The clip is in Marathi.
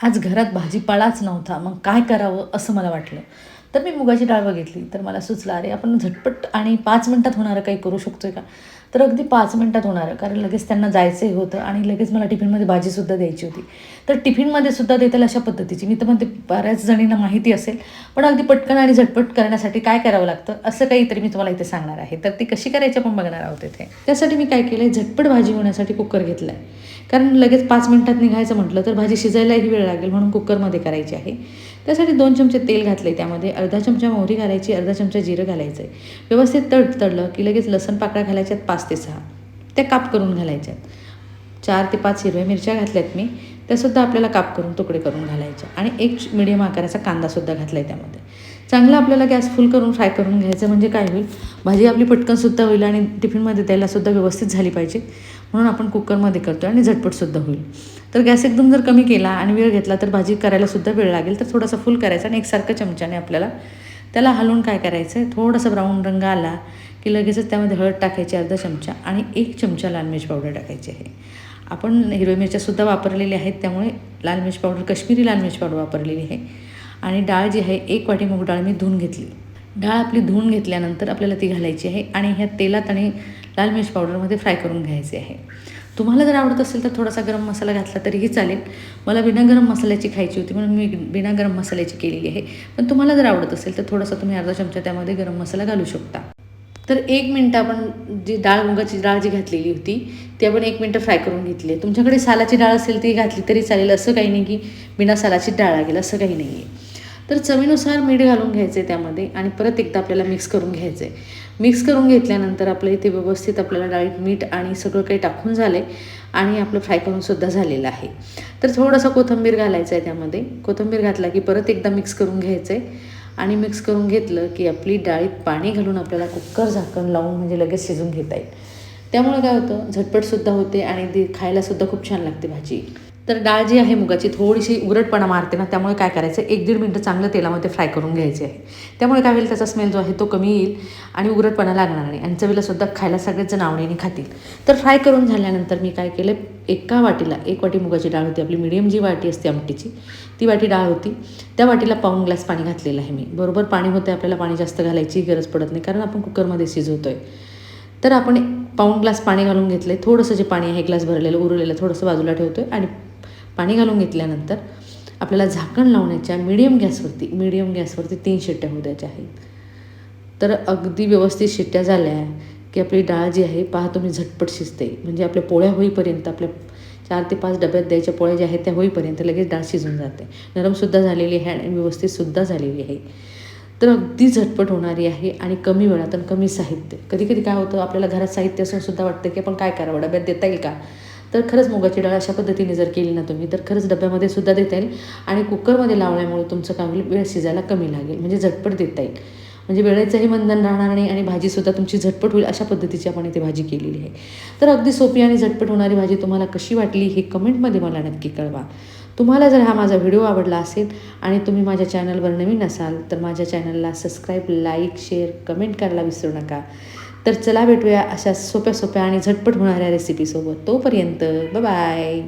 आज घरात भाजीपालाच नव्हता. मग काय करावं असं मला वाटलं. तर मी मुगाची डाळ बघितली. तर मला सुचलं अरे आपण झटपट आणि पाच मिनटात होणारं काही करू शकतो का? तर अगदी पाच मिनटात होणारं कारण लगेच त्यांना जायचंही होतं आणि लगेच मला टिफिनमध्ये भाजीसुद्धा द्यायची होती. तर टिफिनमध्ये सुद्धा देतील अशा पद्धतीची. मी तर म्हणते बऱ्याच जणींना माहिती असेल पण अगदी पटकन आणि झटपट करण्यासाठी काय करावं लागतं असं काहीतरी मी तुम्हाला इथे सांगणार आहे. तर ती कशी करायची आपण बघणार आहोत इथे. त्यासाठी मी काय केलं आहे झटपट भाजी होण्यासाठी कुकर घेतला आहे कारण लगेच पाच मिनटात निघायचं म्हटलं तर भाजी शिजायलाही वेळ लागेल म्हणून कुकरमध्ये करायची आहे. त्यासाठी दोन चमचे तेल घातले त्यामध्ये अर्धा चमचा मोहरी घालायची अर्धा चमचा जिरं घालायचं आहे व्यवस्थित तड तडलं की लगेच लसण पाकळ्या घालायच्यात पाच ते सहा. त्या काप करून घालायच्यात. चार ते पाच हिरव्या मिरच्या घातल्यात मी. त्यासुद्धा आपल्याला काप करून तुकडे करून घालायचे आणि एक मिडियम आकाराचा कांदासुद्धा घातला आहे त्यामध्ये. चांगलं आपल्याला गॅस फुल करून फ्राय करून घ्यायचं म्हणजे काय होईल? भाजी आपली पटकनसुद्धा होईल आणि टिफिनमध्ये द्यायलासुद्धा व्यवस्थित झाली पाहिजे. म्हणून आपण कुकरमध्ये करतो आणि झटपटसुद्धा होईल. तर गॅस एकदम जर कमी केला आणि वेळ घेतला तर भाजी करायलासुद्धा वेळ लागेल. तर थोडासा फुल करायचा आणि एकसारखं चमच्याने आपल्याला त्याला हलवून काय करायचं आहे थोडासा ब्राऊन रंग आला की लगेचच त्यामध्ये हळद टाकायची अर्धा चमचा आणि एक चमचा लाल मिर्च पावडर टाकायची आहे. आपण हिरव्या मिरच्यासुद्धा वापरलेल्या आहेत त्यामुळे लाल मिरच पावडर कश्मीरी लाल मिरच पावडर वापरलेली आहे. आणि डाळ जी आहे एक वाटी मूग डाळ मी धुवून घेतली. डाळ आपली धुवून घेतल्यानंतर आपल्याला ती घालायची आहे आणि ह्या तेलात आणि लाल मिरच पावडरमध्ये फ्राय करून घ्यायचे आहे. तुम्हाला जर आवडत असेल तर थोडासा गरम मसाला घातला तरीही चालेल. मला बिना गरम मसाल्याची खायची होती म्हणून मी बिना गरम मसाल्याची केलेली आहे. पण तुम्हाला जर आवडत असेल तर थोडासा तुम्ही अर्धा चमचा त्यामध्ये गरम मसाला घालू शकता. तर एक मिनटं आपण जी डाळ मुगाची डाळ जी घातलेली होती ती आपण एक मिनटं फ्राय करून घेतली आहे. तुमच्याकडे सालाची डाळ असेल ती घातली तरी चालेल. असं काही नाही की बिना सालाची डाळ लागेल असं काही नाही आहे. तर चवीनुसार मीठ घालून घ्यायचं आहे त्यामध्ये आणि परत एकदा आपल्याला मिक्स करून घ्यायचं आहे मिक्स करून घेतल्यानंतर आपलं इथे व्यवस्थित आपल्याला डाळीत मीठ आणि सगळं काही टाकून झालं आहे आणि आपलं फ्राय करूनसुद्धा झालेलं आहे. तर थोडंसं कोथिंबीर घालायचं आहे त्यामध्ये. कोथिंबीर घातला की परत एकदा मिक्स करून घ्यायचं आहे आणि मिक्स करून घेतलं की आपली डाळीत पाणी घालून आपल्याला कुकर झाकण लावून म्हणजे लगेच शिजून घेता येईल. त्यामुळे काय होतं? झटपटसुद्धा होते आणि ती खायलासुद्धा खूप छान लागते भाजी. तर डाळ जी आहे मुगाची थोडीशी उरटपणा मारते ना त्यामुळे काय करायचं? एक दीड मिनटं चांगलं तेलामध्ये फ्राय करून घ्यायचे आहे. त्यामुळे काय होईल? त्याचा स्मेल जो आहे तो कमी येईल आणि उरटपणा लागणार नाही. आणि चवीलासुद्धा खायला सगळेच जण आवडीने खातील. तर फ्राय करून झाल्यानंतर मी काय केलं? एका वाटीला एक वाटी मुगाची डाळ होती आपली मिडियम जी वाटी असते आमटीची ती वाटी डाळ होती. त्या वाटीला पाऊन ग्लास पाणी घातलेलं आहे मी. बरोबर पाणी होतं आपल्याला पाणी जास्त घालायची गरज पडत नाही कारण आपण कुकरमध्ये शिजवतो आहे तर आपण पाऊण ग्लास पाणी घालून घेतलं आहे थोडंसं जे पाणी आहे ग्लास भरलेलं उरलेलं थोडंसं बाजूला ठेवतो आहे आणि पाणी घालून घेतल्यानंतर आपल्याला झाकण लावण्याच्या मिडियम गॅसवरती मिडियम गॅसवरती तीन शिट्ट्या होऊ द्यायच्या आहेत. तर अगदी व्यवस्थित शिट्ट्या झाल्या की आपली डाळ जी आहे पहा तुम्ही झटपट शिजते. म्हणजे आपल्या पोळ्या होईपर्यंत आपल्या चार ते पाच डब्यात द्यायच्या पोळ्या ज्या आहेत त्या होईपर्यंत लगेच डाळ शिजून जाते. नरमसुद्धा झालेली आहे आणि व्यवस्थितसुद्धा झालेली आहे. तर अगदी झटपट होणारी आहे आणि कमी वेळात आणि कमी साहित्य. कधी कधी काय होतं आपल्याला घरात साहित्य असून सुद्धा वाटतं की आपण काय करावं डब्यात देता येईल का? तर खरंच मुगाची डाळ अशा पद्धतीने जर केली ना तुम्ही तर खरंच डब्यामध्ये सुद्धा देता येईल आणि कुकरमध्ये लावल्यामुळे तुमचं काय होईल वेळ शिजायला कमी लागेल म्हणजे झटपट देता येईल. म्हणजे वेळेचंही बंधन राहणार नाही आणि भाजीसुद्धा तुमची झटपट होईल अशा पद्धतीची आपण इथे भाजी केलेली आहे. तर अगदी सोपी आणि झटपट होणारी भाजी तुम्हाला कशी वाटली हे कमेंटमध्ये मला नक्की कळवा. तुम्हाला जर हा माझा व्हिडिओ आवडला असेल आणि तुम्ही माझ्या चॅनलवर नवीन असाल तर माझ्या चॅनलला सबस्क्राईब लाईक शेअर कमेंट करायला विसरू नका. तर चला भेटूया अशा सोप्या सोप्या आणि झटपट होणाऱ्या रेसिपीसोबत तोपर्यंत बाय